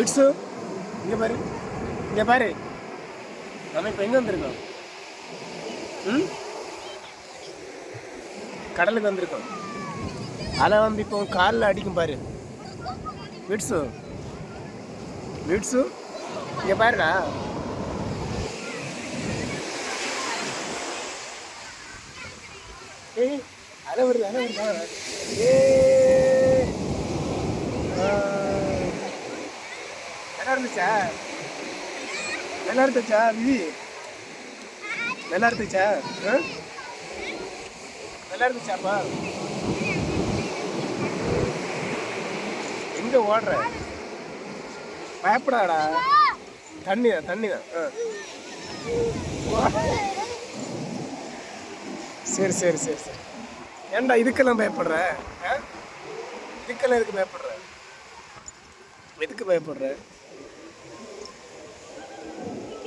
Its இங்கே பாரு. இங்கே பாரு. நம்ம இப்போ எங்கே வந்திருக்கோம்? ம்? கடலுக்கு வந்திருக்கோம். அலை வந்து இப்போ காலில் அடிக்கும் பாரு. விட்ஸு விட்ஸு இங்கே பாருடா. ஏய் அலை வருது அலை வருது ஏ இருந்துச்சா? நல்லா இருந்துச்சா விதி? நல்லா இருந்துச்சா ஆ? நல்லா இருந்துச்சாப்பா எங்க ஓடுற? பயப்படாடா. தண்ணி தான் தண்ணி தான் ஆ. சரி சரி சரி சரி. ஏன்டா இதுக்கெல்லாம் பயப்படுற ஆ? இதுக்கெல்லாம் எதுக்கு பயப்படுற? எதுக்கு பயப்படுற?